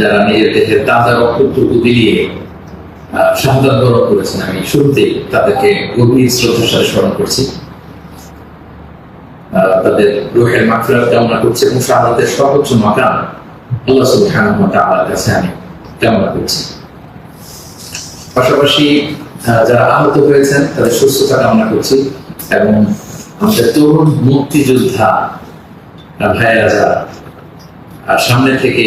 যারা নিজের দেশের তাজা রক্তটুকু বরণ করেছেন, আমি শুরুতেই তাদেরকে গভীর শ্রদ্ধার স্মরণ করছি। তাদের রোহের মাফিরাত কামনা করছি এবং সর্বোচ্চ আল্লাহ কাছে আমি করছি। পাশাপাশি যারা আহত হয়েছেন, তাদের সুস্থতা কামনা করছি এবং আমাদের তরুণ মুক্তিযোদ্ধা ভাইয়েরা যারা সামনে থেকে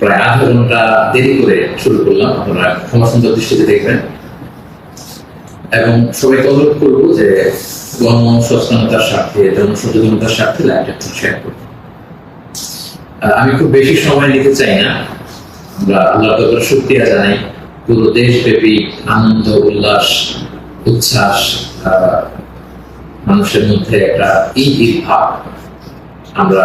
প্রায় আধা ঘণ্টা দেরি করে শুরু করলাম। আপনারা ক্ষমা সুন্দর দৃষ্টিতে দেখবেন। এবং সবাইকে অনুরোধ যে সচেতনতার স্বার্থে স্বার্থে শেয়ার করব আমি খুব বেশি সময় নিতে চাই না। আমরা আল্লাহ তাআলার শুকরিয়া জানাই। পুরো দেশব্যাপী আনন্দ, উল্লাস, উচ্ছ্বাস মানুষের মধ্যে একটা ঈদ ঈদ ভাব আমরা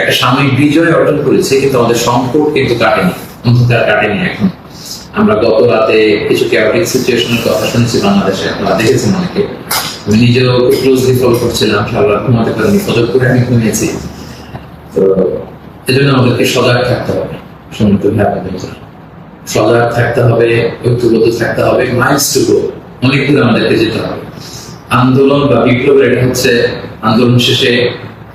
একটা সাময়িক বিজয় অর্জন করেছি, কিন্তু আমাদের সংকট কিন্তু কাটেনি, অন্ধকার কাটেনি এখন। আমরা গত রাতে কিছু ক্যাওটিক সিচুয়েশনের কথা শুনেছি বাংলাদেশে, আপনারা দেখেছেন অনেকে। আমি নিজেও ক্লোজলি ফলো করছিলাম ঘুমাতে পারিনি করে আমি ঘুমিয়েছি। তো আমাদেরকে সজাগ থাকতে হবে সমৃদ্ধ সজাগ থাকতে হবে, ঐক্যবদ্ধ থাকতে হবে মাইলস টু গো অনেক দূর আমাদেরকে যেতে হবে। আন্দোলন বা বিপ্লবের এটা হচ্ছে আন্দোলন শেষে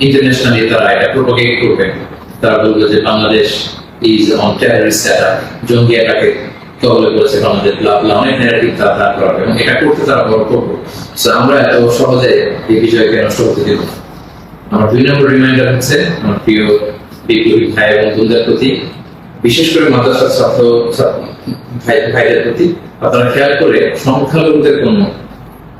ইন্টারন্যাশনালি তারা এটা প্রোপাগেট করবে তারা বলবে যে Bangladesh is on terrorist attack জঙ্গি অ্যাটাকে কবলে করেছে বাংলাদেশ। ব্লা ব্লা অনেক ন্যারেটিভ তারা দাঁড় করাবে এবং এটা করতে তারা বড় করব। So আমরা এত সহজে এই বিষয়কে নষ্ট করতে দেব। আমার দুই নম্বর রিমাইন্ডার হচ্ছে আমার প্রিয় বিপ্লবী ভাই এবং বন্ধুদের প্রতি, বিশেষ করে মাদ্রাসার ছাত্র ছাত্র- ভাই ভাইদের প্রতি। আপনারা খেয়াল করে সংখ্যালঘুদের কোনো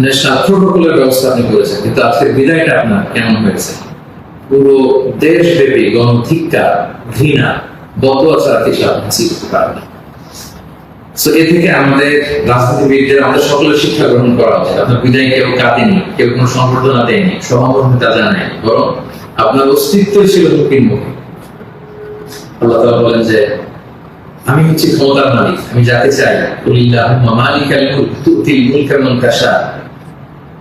ন্যাশনাল প্রোটোকলের ব্যবস্থা আপনি করেছেন, কিন্তু আজকের বিদায়টা আপনার কেমন হয়েছে? পুরো দেশব্যাপী গণধিক্কার, ঘৃণা, বদয়া ছাড়া কিছু আপনি হাসিল করতে পারেন না। এ থেকে আমাদের রাজনীতিবিদদের, আমাদের সকলের শিক্ষা গ্রহণ করা উচিত। আপনার বিদায় কেউ কাঁদেনি, কেউ কোনো সম্বর্ধনা দেয়নি সহমর্মিতা জানায়নি, বরং আপনার অস্তিত্ব ছিল মুখে। আল্লাহ তাআলা বলেন যে, আমি হচ্ছি ক্ষমতার মালিক, আমি যাকে চাই, কুলিল্লাহুম্মা মালিকাল মুলক, তুতিল মুলকা মান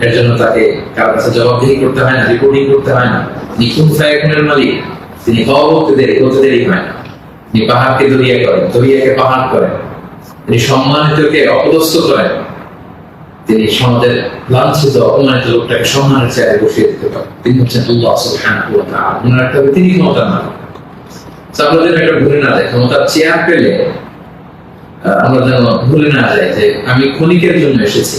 এর জন্য তাকে কার কাছে জবাবদিহি করতে হয় না রিপোর্টিং করতে হয় না। নিখুঁত ফায়াকুনের মালিক, তিনি হওয়া বলতে দেরি, করতে দেরি হয় না। তিনি পাহাড়কে দরিয়া করেন দরিয়াকে পাহাড় করেন। তিনি সম্মানিতকে অপদস্থ করেন। তিনি সমাজের লাঞ্ছিত, অপমানিত লোকটাকে সম্মানের চেয়ারে বসিয়ে দিতে পারেন। তিনি হচ্ছেন আল্লাহ সুবহানাহু ওয়া তাআলা। মনে রাখতে তিনি ক্ষমতার মালিক আমরা যেন এটা ভুলে না যাই ক্ষমতার চেয়ার পেলে আমরা যেন ভুলে না যাই যে আমি ক্ষণিকের জন্য এসেছি।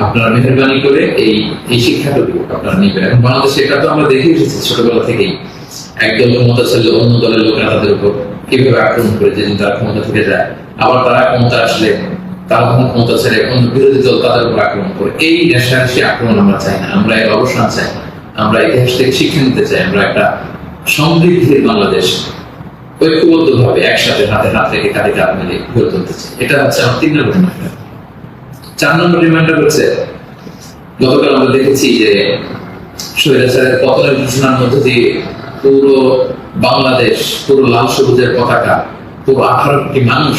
আপনারা মেহরবানি করে এই এই শিক্ষাটুকু আপনারা নিবেন। এখন বাংলাদেশে এটা তো আমরা দেখে এসেছি ছোটবেলা থেকেই। একদল ক্ষমতা ছিল, অন্য দলের লোকেরা তাদের উপর কীভাবে আক্রমণ করে যেদিন তারা ক্ষমতা থেকে যায়, আবার তারা ক্ষমতা আসলে তারা তখন ক্ষমতা ছেড়ে অন্য বিরোধী দল তাদের উপর আক্রমণ করে। এই নেশারেশি আক্রমণ আমরা চাই না, আমরা এর অবসান চাই না। আমরা ইতিহাস থেকে শিক্ষা নিতে চাই, আমরা একটা সমৃদ্ধির বাংলাদেশ ঐক্যবদ্ধ ভাবে একসাথে হাতে হাত রেখে কাঁধে কাঁধ গড়ে তুলতে চাই। এটা হচ্ছে আমার তিন নম্বর চার নম্বর রিমাইন্ডার হচ্ছে, গতকাল আমরা দেখেছি যে স্বৈরাচারের পতনের ঘোষণার মধ্য দিয়ে পুরো বাংলাদেশ, পুরো লাল সবুজের পতাকা, পুরো আঠারো মানুষ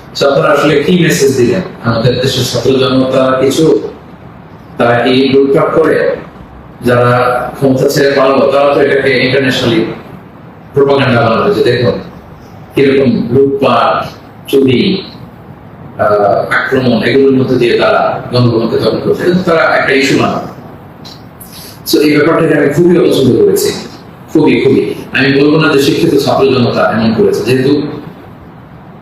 আপনারা আসলে কি মেসেজ দিলেন? আমাদের দেশের ছাত্র জনতা কিছু তারা কি লুটপাট করে? যারা ক্ষমতা ছেড়ে পারল তারা তো এটাকে ইন্টারন্যাশনালি প্রোপাগান্ডা বানানো হয়েছে। দেখুন, কীরকম লুটপাট, চুরি আক্রমণ, এগুলোর মধ্যে দিয়ে তারা গণভবনকে দখল করছে। তারা একটা ইস্যু বানাবে তো এই ব্যাপারটাকে আমি খুবই অপছন্দ করেছি খুবই খুবই। আমি বলব না যে শিক্ষিত ছাত্র জনতা এমন করেছে। যেহেতু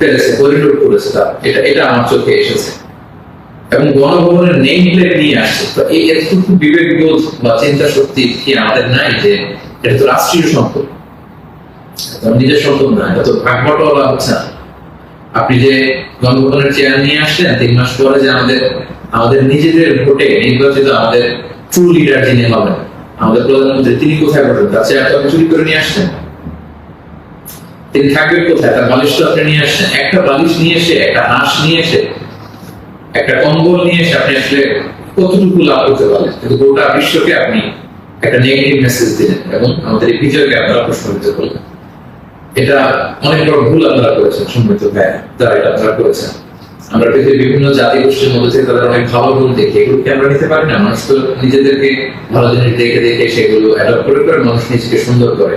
এবং নিয়ে আসছে। নাই যে রাষ্ট্রীয় নিজের না হচ্ছে না। আপনি যে গণভবনের চেয়ার নিয়ে আসলেন, তিন মাস পরে যে আমাদের আমাদের নিজেদের ভোটে নির্বাচিত আমাদের ট্রু লিডার যিনি হবেন, আমাদের প্রধানমন্ত্রী, তিনি কোথায় বসবেন তার চেয়ার তো আপনি চুরি করে নিয়ে আসছেন। তিনি থাকবেন কোথায়? তার বালিশ আপনি নিয়ে আসছেন। একটা বালিশ নিয়ে এসে, একটা হাঁস নিয়ে এসে, একটা কম্বল নিয়ে এসে আপনি আসলে কতটুকু লাভ করতে কিন্তু গোটা বিশ্বকে আপনি একটা নেগেটিভ মেসেজ দিলেন এবং আমাদের এই আপনারা করলেন। এটা অনেক বড় ভুল আপনারা করেছেন সম্মিলিত ব্যয় যারা এটা আপনারা করেছেন। আমরা পৃথিবীর বিভিন্ন জাতি গোষ্ঠীর মধ্যে থেকে তাদের অনেক ভালো গুণ দেখি। এগুলোকে আমরা নিতে পারি না? মানুষ তো নিজেদেরকে ভালো জিনিস দেখে দেখে সেগুলো অ্যাডপ্ট করে করে মানুষ নিজেকে সুন্দর করে।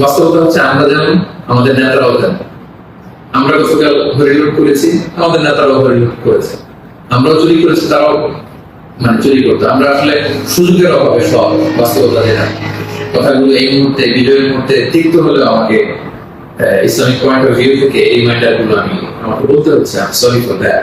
বাস্তবতা হচ্ছে আমরা যেমন আমাদের নেতারাও যেমন আমরা গতকাল হরিলুট করেছি, আমাদের নেতারাও হরিলুট করেছে। আমরাও চুরি করেছি, তারাও মানে চুরি করতো। আমরা আসলে সুযোগের অভাবে সব বাস্তবতা যেটা কথাগুলো এই মুহূর্তে বিজয়ের মুহূর্তে তিক্ত হলেও আমাকে ইসলামিক পয়েন্ট অফ ভিউ থেকে এই ম্যাটারগুলো আমি, আমাকে বলতে হচ্ছে সরি ফর দ্যাট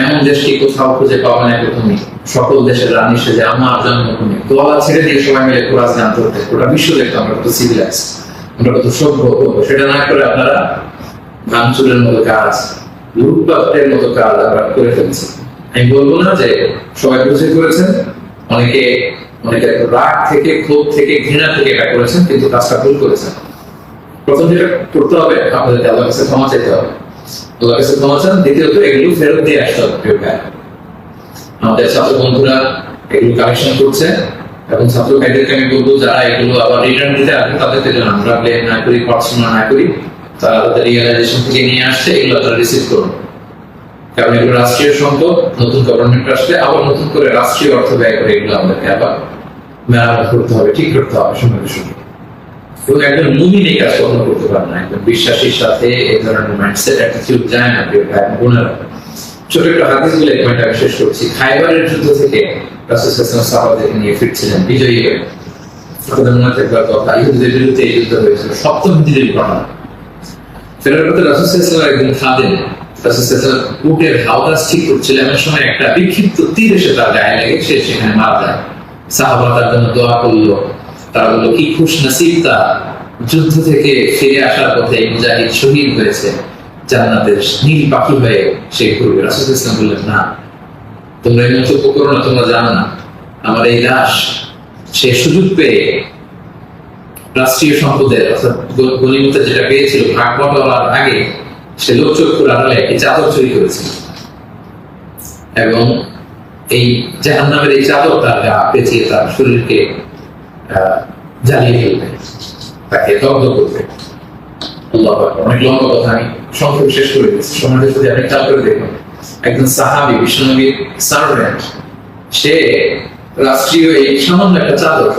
এমন দেশকে কোথাও খুঁজে পাওয়া না প্রথমে সকল দেশের রানী সেজে আমার জন্মভূমি গলা ছেড়ে দিয়ে সবাই মিলে কোরআন জানতে হতে গোটা বিশ্ব দেখতো আমরা কত সিভিলাইজ আমরা কত সভ্য সেটা না করে আপনারা ভাঙচুরের মতো কাজ লুটপাটের মতো কাজ আমরা করে ফেলছি আমি বলব না যে সবাই বুঝে করেছেন, অনেকে অনেকে রাগ থেকে, ক্ষোভ থেকে, ঘৃণা থেকে এটা করেছেন, কিন্তু কাজটা ভুল করেছেন। প্রথম যেটা করতে হবে, আপনাদের আল্লাহ কাছে ক্ষমা চাইতে হবে। আমাদের ছাত্র বন্ধুরা ছাত্র যারা না করি না করি, তারা নিয়ে আসছে, এগুলো রিসিভ করুন কারণ রাষ্ট্রীয় সম্পদ, নতুন গভর্নমেন্ট আসলে আবার নতুন করে রাষ্ট্রীয় অর্থ ব্যয় করে এগুলো আমাদেরকে আবার মেরামত করতে হবে, ঠিক করতে হবে সঙ্গে। এবং একজন কাজ করতে পারে না। একজন বিশ্বাসীর সাথে এই ধরনের মাইন্ডসেট অ্যাটিটিউড যায় না, প্রিয় ভাই, বোনেরা ছোট একটা হাদিস বলে শেষ করছি। খাইবারের যুদ্ধ থেকে রাসূল সাহাবাদেরকে নিয়ে ফিরছিলেন, বিজয়ী হয়ে। আপনাদের মনে কথা ইহুদিদের বিরুদ্ধে এই যুদ্ধ হয়েছিল সপ্তম হিজরির ঘটনা। ফেরার পথে রাসূল আলাইহি একদিন খাদেন। রাসূল উটের হাওদাস ঠিক করছিল এমন সময় একটা বিক্ষিপ্ত তীর এসে তার গায়ে লেগে সে সেখানে মারা যায়। সাহাবা তার জন্য দোয়া করল। তারা কি খুশ যুদ্ধ থেকে ফিরে আসার পথে মুজাহিদ শহীদ হয়েছে, জান্নাতের নীল পাখি হয়ে সে ঘুরবে। রাসূল ইসলাম বললেন, না, তোমরা এই করো না, তোমরা জানো না, আমার এই দাস সে সুযোগ পেয়ে রাষ্ট্রীয় সম্পদের অর্থাৎ গণিমতে যেটা পেয়েছিল, ভাগ বটলার আগে সে লোকচক্ষুর আড়ালে একটি চাদর চুরি করেছিল। এবং এই জাহান্নামের এই চাদর তার গা পেঁচিয়ে তার শরীরকে জ্বালিয়ে ফেলবে তাকে দগ্ধ করবে। অনেক লম্বা কথা আমি সংক্ষেপে শেষ করে দিচ্ছি। যদি আপনি খেয়াল করে একজন সাহাবি বিষ্ণুনবীর সার্ভেন্ট, সে রাষ্ট্রীয় এই সামান্য একটা চাদর,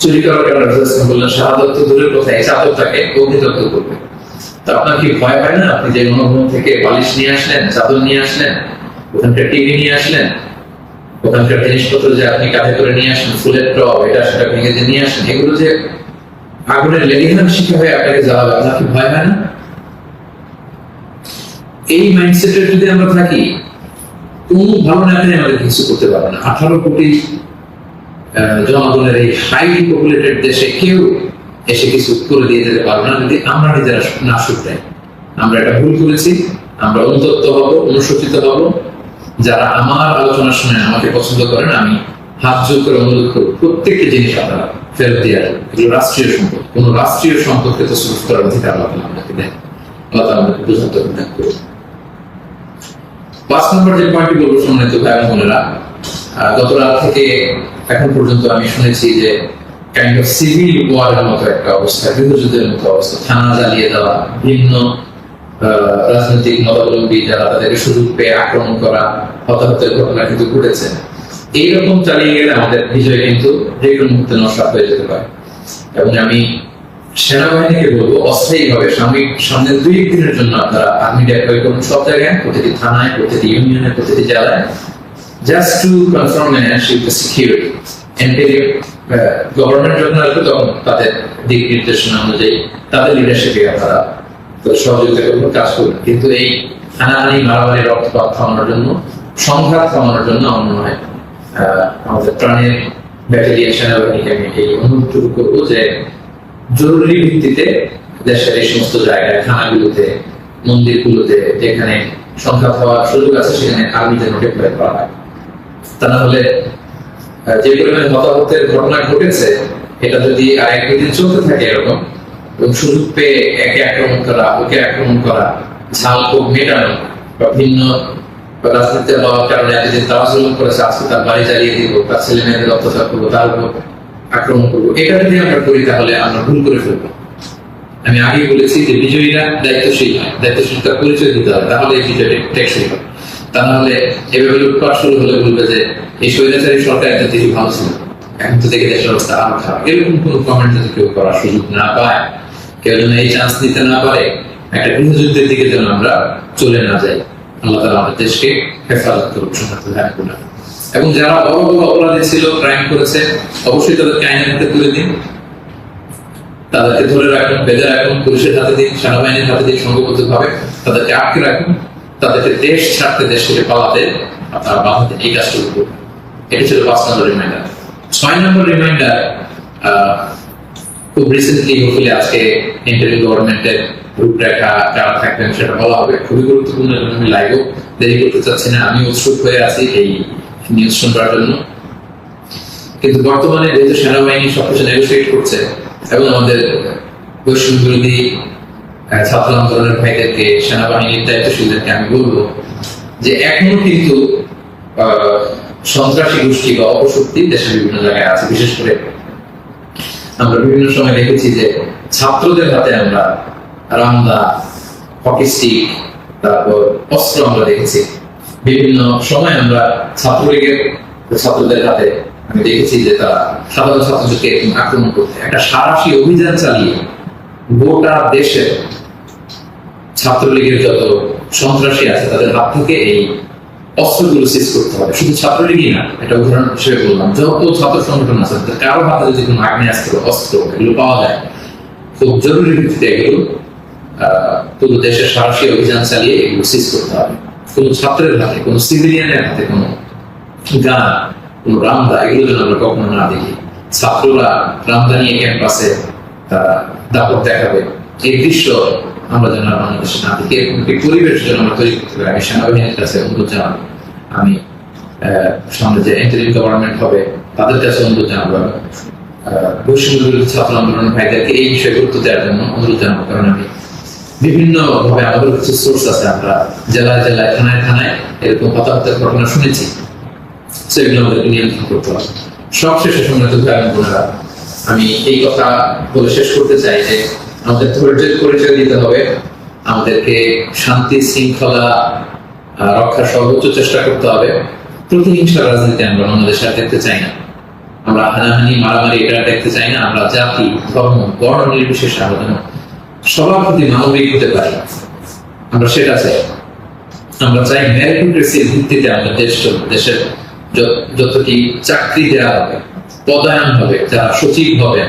চুরি করার কারণে বললেন শাহাদত দূরের কথা এই চাদরটাকে অগ্নিদগ্ধ করবে। তো আপনার কি ভয় হয় না? আপনি যে মনোভূম থেকে বালিশ নিয়ে আসলেন, চাদর নিয়ে আসলেন, ওখানকার টিভি নিয়ে আসলেন ওখানকার জিনিসপত্র যে আপনি কাঁধে করে নিয়ে আসেন, ফুলের টব, এটা সেটা ভেঙে যে নিয়ে আসেন, এগুলো যে আগুনের হয়ে, আপনাকে আপনার কি ভয় হয় না? এই মাইন্ডসেটে যদি আমরা থাকি, কোন ভালো নেতাই আমাদের কিছু করতে পারবে না। আঠারো কোটি জনগণের এই হাইলি পপুলেটেড দেশে কেউ এসে কিছু করে দিয়ে যেতে পারবে না যদি আমরা নিজেরা না শুধরাই। আমরা এটা ভুল করেছি, আমরা অনুতপ্ত হব, অনুশোচিত হব যারা আমার আলোচনা শুনে আমাকে পছন্দ করেন, আমি হাত জোর করে অনুরোধ করব, প্রত্যেকটি জিনিস আপনারা ফেরত দিয়ে আসবেন এগুলো রাষ্ট্রীয় সম্পদ। কোন রাষ্ট্রীয় সম্পদকে তো সুরুফ করার অধিকার দেন আল্লাহ বোঝার করুন। পাঁচ নম্বর যে পয়েন্টটি বলব সম্মানিত ভাই বোনেরা গত রাত থেকে এখন পর্যন্ত আমি শুনেছি যে কাইন্ড অফ সিভিল ওয়ারের মতো একটা অবস্থা গৃহযুদ্ধের মতো অবস্থা, থানা জ্বালিয়ে দেওয়া, ভিন্ন রাজনৈতিক মতাবলম্বী যারা তাদেরকে সুযোগ পেয়ে আক্রমণ করা, হতাহতের ঘটনা কিন্তু ঘটেছে। এইরকম চালিয়ে গেলে আমাদের বিজয় কিন্তু যে কোনো মুহূর্তে নষ্ট হয়ে যেতে পারে। এবং আমি সেনাবাহিনীকে বলব অস্থায়ী ভাবে সাময়িক সামনের দুই দিনের জন্য আপনারা আর্মি করুন। সব জায়গায়, প্রতিটি থানায়, প্রতিটি ইউনিয়নে, প্রতিটি জেলায়। Just to confirm security government যখন আসবে তখন তাদের দিক নির্দেশনা অনুযায়ী তাদের লিডারশিপে আপনারা সহযোগিতা করবেন কাজ করবেন কিন্তু এই হানাহানি, মারামারি, রক্তপাত থামানোর জন্য, সংঘাত থামানোর জন্য আমার মনে হয় আমাদের প্রাণের সেনাবাহিনীকে আমি এই করব যে জরুরি ভিত্তিতে দেশের এই সমস্ত জায়গায়, থানাগুলোতে, মন্দিরগুলোতে, যেখানে সংঘাত হওয়ার সুযোগ আছে, সেখানে আর্মি যেন ডেপ্লয় করা হয়। তা না হলে যে পরিমাণে হতাহতের ঘটনা ঘটেছে, এটা যদি আর এক দুদিন চলতে থাকে এরকম সুযোগ পেয়ে একে আক্রমণ করা, ওকে আক্রমণ করা, ঝাল মেটানো বা ভিন্ন হওয়ার কারণে তারা করেছে, আজকে তার বাড়ি জ্বালিয়ে দিব, তার ছেলে মেয়েদের অত্যাচার করব, তার উপর আক্রমণ করব, এটা যদি আমরা করি তাহলে আমরা ভুল করে ফেলব। আমি আগে বলেছি যে বিজয়ীরা দায়িত্বশীল দায়িত্বশীলতার পরিচয় দিতে হবে তাহলে এই বিজয়টা টেকসই হবে। তা নাহলে এভাবে লুটপাট শুরু হলে বলবে যে এই স্বৈরাচারী সরকার একটা দেশে ভালো ছিল, এখন তো দেখে দেশের অবস্থা আরও খারাপ। এরকম কোনো কমেন্ট যদি কেউ করার সুযোগ না পায় কেউ যেন এই চান্স নিতে না পারে, একটা গৃহযুদ্ধের দিকে যেন আমরা চলে না যাই। আল্লাহ তালা আমাদের দেশকে হেফাজত বোনেরা। এবং যারা বড় বড় অপরাধী ছিল ক্রাইম করেছে, অবশ্যই তাদেরকে আইনের হাতে তুলে দিন। তাদেরকে ধরে রাখুন, বেঁধে রাখুন, পুলিশের হাতে দিন, সেনাবাহিনীর হাতে দিন সংঘবদ্ধ ভাবে তাদেরকে আটকে রাখুন। তাদেরকে দেশ ছাড়তে, দেশ থেকে পালাতে আপনারা বাধাতে এই কাজটুকু করুন। এটা ছিল পাঁচ নম্বর রিমাইন্ডার ছয় নম্বর রিমাইন্ডার খুব রিসেন্টলি হোপফুলি আজকে গভর্নমেন্টের রূপরেখা যারা থাকবেন সেটা বলা হবে। খুবই গুরুত্বপূর্ণ এবং আমি লাইভও দেরি করতে চাচ্ছি না। আমি উৎসুক হয়ে আছি এই নিউজ শুনবার জন্য। কিন্তু বর্তমানে যেহেতু সেনাবাহিনী সবকিছু নেগোসিয়েট করছে এবং আমাদের বৈষম্য বিরোধী ছাত্র আন্দোলনের ভাইদেরকে, সেনাবাহিনীর দায়িত্বশীলদেরকে আমি বলব যে এখনও কিন্তু সন্ত্রাসী গোষ্ঠী বা অপশক্তি দেশের বিভিন্ন জায়গায় আছে। বিশেষ করে আমরা বিভিন্ন সময় দেখেছি যে ছাত্রদের হাতে আমরা রামদা, হকি স্টিক, তারপর অস্ত্র আমরা দেখেছি। বিভিন্ন সময় আমরা ছাত্রলীগের ছাত্রদের হাতে আমি দেখেছি যে তারা সাধারণ ছাত্রদেরকে আক্রমণ করতে। একটা সারাশি অভিযান চালিয়ে গোটা দেশের ছাত্রলীগের যত সন্ত্রাসী আছে তাদের হাত থেকে এই অস্ত্রগুলো সিজ করতে হবে শুধু ছাত্রলীগই না এটা উদাহরণ হিসেবে বললাম, যত ছাত্র সংগঠন আছে কারও হাতে যদি কোনো আগ্নেয়াস্ত্র অস্ত্র, এগুলো পাওয়া যায় খুব জরুরি ভিত্তিতে এগুলো পুরো দেশের সাহসী অভিযান চালিয়ে এগুলো সিজ করতে হবে। কোনো ছাত্রের হাতে, কোনো সিভিলিয়ানের হাতে, কোনো গান, কোনো রামদা, এগুলো যেন আমরা কখনো না দেখি। ছাত্ররা রামদা নিয়ে ক্যাম্পাসে তারা দাপট দেখাবে। এই দৃশ্য আমরা যেন বাংলাদেশে না দেখি এরকম একটি পরিবেশ যেন আমরা তৈরি করতে পারি। আমি সেনাবাহিনীর কাছে অনুরোধ জানাব। আমি সামনে যে ইন্টারিম গভর্নমেন্ট হবে, তাদের কাছে অনুরোধ জানাব। বৈষম্য ছাত্র আন্দোলন ভাইদেরকে এই বিষয়ে গুরুত্ব দেওয়ার জন্য অনুরোধ জানাব। কারণ আমি বিভিন্ন ভাবে আমাদের কিছু সোর্স আছে, আমরা জেলায় জেলায়, থানায় থানায় এরকম হতাহতের ঘটনা শুনেছি। সেগুলো আমাদেরকে নিয়ন্ত্রণ করতে হবে। সব শেষে সম্মানিত ভাই আমি এই কথা বলে শেষ করতে চাই যে আমাদের ধৈর্যের পরিচয় দিতে হবে। আমাদেরকে শান্তি, শৃঙ্খলা রক্ষার সর্বোচ্চ চেষ্টা করতে হবে। প্রতিহিংসা রাজনীতি আমরা বাংলাদেশে দেখতে চাই না। আমরা হানাহানি, মারামারি এটা দেখতে চাই না। আমরা জাতি, ধর্ম, বর্ণ নির্বিশেষে আমরা যেন সবার প্রতি মানবিক হতে পারি। আমরা সেটা চাই। আমরা চাই মেরিটোক্রেসির ভিত্তিতে আমাদের দেশ দেশের যতটি চাকরি দেওয়া হবে, পদায়ন হবে, যারা সচিব হবেন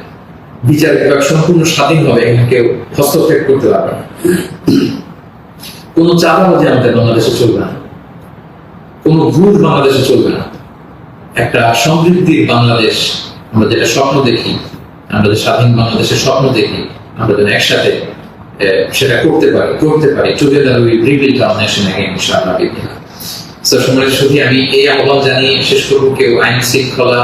বিচার বিভাগ সম্পূর্ণ স্বাধীন হবে এখানে কেউ হস্তক্ষেপ করতে পারবে না। কোন চাঁদাবাজি আমাদের বাংলাদেশে চলবে না। কোন ভুল বাংলাদেশে চলবে না। একটা সমৃদ্ধির বাংলাদেশ, আমরা যেটা স্বপ্ন দেখি, আমরা যে স্বাধীন বাংলাদেশের স্বপ্ন দেখি, আমরা যেন একসাথে সেটা করতে পারি করতে পারি together we rebuild the nation again ইনশাআল্লাহ সময় শুধু আমি এই আহ্বান জানিয়ে শেষ করব, কেউ আইন শৃঙ্খলা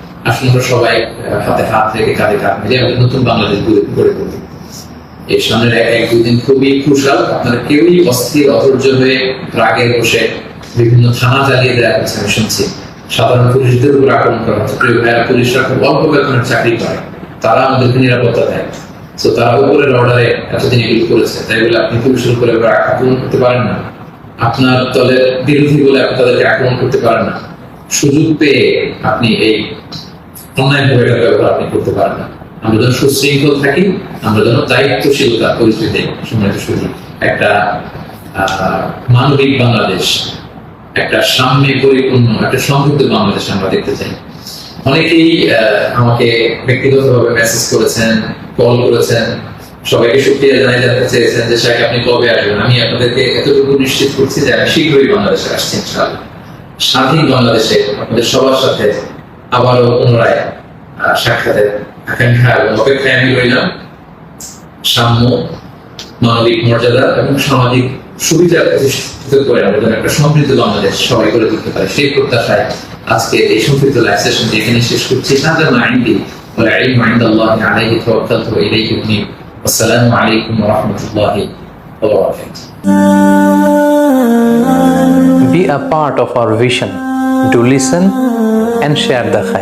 আমরা সবাই হাতে হাত রেখে কাঁধে কাঁধ আমাদের নতুন বাংলাদেশ গড়ে তুলি সামনের এক এক দুদিন খুবই আপনারা কেউই অস্থির, অধৈর্য হয়ে বসে বিভিন্ন থানা জ্বালিয়ে দেওয়া হচ্ছে আমি শুনছি। সাধারণ পুলিশদের উপর আক্রমণ করা হচ্ছে। পুলিশরা খুব অল্প বেতনের চাকরি করে। তারা আমাদেরকে নিরাপত্তা দেয়। তো তারা উপরের অর্ডারে এতদিন এগুলো করেছে। তাই বলে আপনি পুলিশের উপরে আক্রমণ করতে পারেন না। আপনার দলের বিরোধী বলে আপনি তাদেরকে আক্রমণ করতে পারেন না। সুযোগ পেয়ে আপনি এই অন্যায় ভাবে এটা ব্যবহার আপনি করতে পারেন না। আমরা যেন সুশৃঙ্খল থাকি, আমরা যেন দায়িত্বশীলতা পরিস্থিতি সম্মানিত সুযোগ একটা মানবিক বাংলাদেশ, একটা সামনে পরিপূর্ণ, একটা সমৃদ্ধ বাংলাদেশ আমরা দেখতে চাই। অনেকেই আমাকে ব্যক্তিগতভাবে মেসেজ করেছেন কল করেছেন, সবাইকে সুক্রিয়া জানাই জানতে চেয়েছেন যে শাহ আপনি কবে আসবেন? আমি আপনাদেরকে এতটুকু নিশ্চিত করছি যে আমি শীঘ্রই বাংলাদেশে আসছি, ইনশাআল্লাহ। স্বাধীন বাংলাদেশে আপনাদের সবার সাথে আবারও পুনরায় আহ, সাক্ষাতের আকাঙ্ক্ষা এবং অপেক্ষায় আমি রইলাম সাম্য মানবিক মর্যাদা এবং সামাজিক সুবিধা প্রতিষ্ঠিত করে আমরা যেন একটা সমৃদ্ধ বাংলাদেশ সবাই করে তুলতে পারি সেই প্রত্যাশায় আজকে এই সমৃদ্ধ লাইভ সেশন এখানে শেষ করছি না যেন আইনটি والعلم عند الله عليه توكلت وإليه أنيب والسلام عليكم ورحمة الله وبركاته Be a part of our vision. Do listen and share the khair.